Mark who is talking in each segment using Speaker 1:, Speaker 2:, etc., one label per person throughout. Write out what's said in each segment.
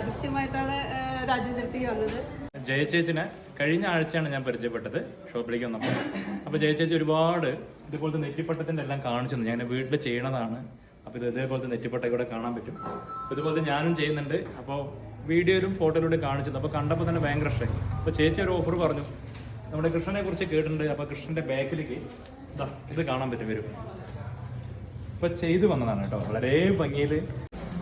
Speaker 1: യാദൃശ്യമായിട്ടാണ് രാജ്യത്തിലേക്ക് വന്നത്.
Speaker 2: ജയചേച്ചിനെ കഴിഞ്ഞ ആഴ്ചയാണ് ഞാൻ പരിചയപ്പെട്ടത് ഷോപ്പിലേക്ക് വന്നപ്പോൾ. അപ്പോൾ ജയചേച്ചി ഒരുപാട് ഇതുപോലത്തെ നെറ്റിപ്പട്ടത്തിന്റെ എല്ലാം കാണിച്ചു തന്നു. ഞാൻ വീട്ടിൽ ചെയ്യണതാണ്. അപ്പോൾ ഇത് ഇതേപോലത്തെ നെറ്റിപ്പട്ടൊക്കെ ഇവിടെ കാണാൻ പറ്റും. ഇതുപോലത്തെ ഞാനും ചെയ്യുന്നുണ്ട്. അപ്പോൾ വീഡിയോയിലും ഫോട്ടോയിലൂടെ കാണിച്ചു അപ്പോൾ കണ്ടപ്പോൾ തന്നെ ഭയങ്കര ഇഷ്ടമായി. അപ്പോൾ ചേച്ചി ഒരു ഓഫർ പറഞ്ഞു. നമ്മുടെ കൃഷ്ണനെ കുറിച്ച് കേട്ടിട്ടുണ്ട്. അപ്പോൾ കൃഷ്ണന്റെ ബാക്കിലേക്ക് ഇതാ ഇത് കാണാൻ പറ്റും വരും. ഇപ്പോൾ ചെയ്തു വന്നതാണ് കേട്ടോ. വളരെ ഭംഗിയിൽ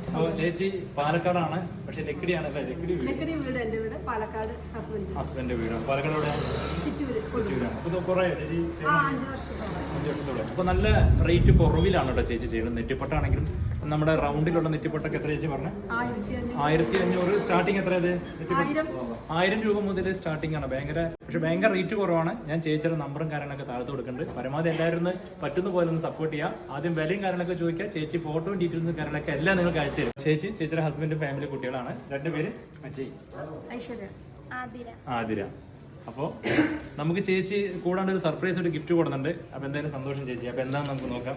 Speaker 2: അപ്പോൾ ചേച്ചി പാലക്കാടാണ് പക്ഷേ ലക്കിടിയാണ് അല്ലേ? ലക്കിടി വീട്.
Speaker 1: ലക്കടി വീട് എന്റെ വീട് പാലക്കാട് ഹസ്ബൻഡ്.
Speaker 2: ഹസ്ബൻഡ് വീടാണ് പാലക്കാട് എവിടെ
Speaker 1: ചിറ്റൂര് കൊടുക്കും
Speaker 2: വീടാണ് അപ്പോൾ ഇത് കുറേ ചേച്ചി?
Speaker 1: ആ അഞ്ച് വർഷത്തോളം.
Speaker 2: അഞ്ച് വർഷത്തോളം. അപ്പോൾ നല്ല റേറ്റ് കുറവിലാണ് കേട്ടോ ചേച്ചി ചെയ്യുന്നത്. നെറ്റിപ്പട്ടാണെങ്കിലും നമ്മുടെ റൗണ്ടിലുള്ള നെറ്റിപ്പൊട്ടൊക്കെ എത്ര ചേച്ചി പറഞ്ഞു?
Speaker 1: ആയിരത്തി അഞ്ഞൂറ്
Speaker 2: സ്റ്റാർട്ടിങ് എത്രയത്?
Speaker 1: ആയിരം.
Speaker 2: രൂപ മുതൽ സ്റ്റാർട്ടിംഗ് ആണ്. ഭയങ്കര പക്ഷെ ഭയങ്കര റേറ്റ് കുറവാണ്. ഞാൻ ചേച്ചിയുടെ നമ്പറും കാര്യങ്ങളൊക്കെ താഴ്ത്തു കൊടുക്കുന്നുണ്ട്. പരമാവധി എല്ലാവരും ഒന്ന് പറ്റുന്ന പോലെ ഒന്ന് സപ്പോർട്ട് ചെയ്യുക ആദ്യം വിലയും കാര്യങ്ങളൊക്കെ ചോദിക്കുക ചേച്ചി ഫോട്ടോയും ഡീറ്റെയിൽസും കാര്യങ്ങളൊക്കെ എല്ലാം നിങ്ങൾക്ക് അയച്ചു തരും. ചേച്ചി ചേച്ചിയുടെ ഹസ്ബൻഡും ഫാമിലി കുട്ടികളാണ്. രണ്ടുപേര്
Speaker 3: ആതിര.
Speaker 2: അപ്പോൾ നമുക്ക് ചേച്ചി കൂടാണ്ട് ഒരു സർപ്രൈസ് ഒരു ഗിഫ്റ്റ് കൊടുക്കുന്നുണ്ട് അപ്പോൾ എന്തായാലും സന്തോഷം ചേച്ചി. അപ്പോൾ എന്താണെന്ന് നമുക്ക് നോക്കാം.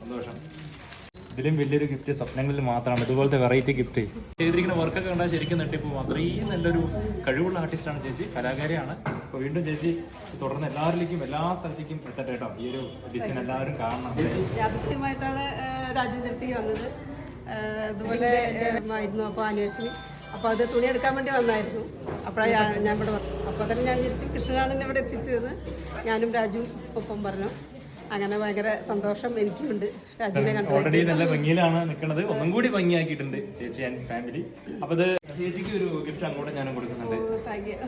Speaker 2: സന്തോഷം. ഇതിലും വലിയൊരു ഗിഫ്റ്റ് സ്വപ്നങ്ങളിൽ മാത്രമാണ്. ഇതുപോലത്തെ വെറൈറ്റി ഗിഫ്റ്റ് ചെയ്തിരിക്കുന്ന വർക്കൊക്കെ കണ്ടാൽ ശരിക്കും നെട്ടിപ്പോകും അത്രയും നല്ലൊരു കഴിവുള്ള ആർട്ടിസ്റ്റാണ് ചേച്ചി. കലാകാരിയാണ്. അപ്പോൾ വീണ്ടും ചേച്ചി തുടർന്ന് എല്ലാവരിലേക്കും എല്ലാ സ്ഥലത്തേക്കും എത്തട്ടെ കേട്ടോ. ഈ ഒരു ഡിസൈൻ എല്ലാവരും കാണണം.
Speaker 1: യാദൃശ്യമായിട്ടാണ് രാജ്യത്തിലേക്ക് വന്നത്. അതുപോലെ ആയിരുന്നു അപ്പോൾ ആനിവേഴ്സറി. അപ്പോൾ അത് തുണി എടുക്കാൻ വേണ്ടി വന്നായിരുന്നു. അപ്പോഴാണ് ഞാൻ ഇവിടെ അപ്പോൾ തന്നെ ഞാൻ വിചാരിച്ചു കൃഷ്ണനാണ് ഇവിടെ എത്തിച്ചത്. ഞാനും രാജുവും ഒപ്പം പറഞ്ഞു. അങ്ങനെ ഭയങ്കര സന്തോഷം എനിക്കുണ്ട്. രാജുവിനെ കണ്ടു
Speaker 2: ഓൾറെഡി നല്ല ഭംഗിയിലാണ് നിൽക്കുന്നത്. ഒന്നും കൂടി ഭംഗിയാക്കിയിട്ടുണ്ട് ചേച്ചി ആൻഡ് ഫാമിലി അപ്പൊ അത് ചേച്ചിക്ക് ഒരു ഗിഫ്റ്റ് അങ്ങോട്ട് ഞാൻ കൊടുക്കുന്നുണ്ട്.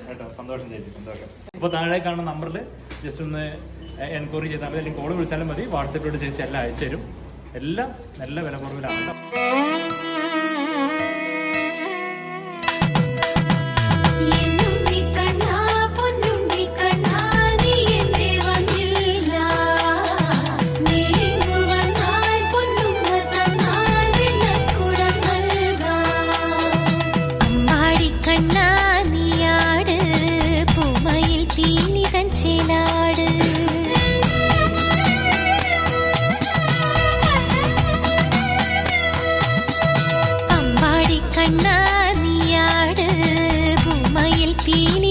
Speaker 2: കേട്ടോ സന്തോഷം ചേച്ചി സന്തോഷം. അപ്പൊ താഴെ കാണുന്ന നമ്പറിൽ ജസ്റ്റ് ഒന്ന് എൻക്വയറി ചെയ്താൽ മതി. അല്ലെങ്കിൽ കോൾ വിളിച്ചാലും മതി. വാട്സപ്പിലോട്ട് ചേച്ചി എല്ലാം അയച്ചു തരും. എല്ലാം നല്ല വില കുറവിലാണ്
Speaker 3: கண்ணாசியாடு பூமையில் பீனி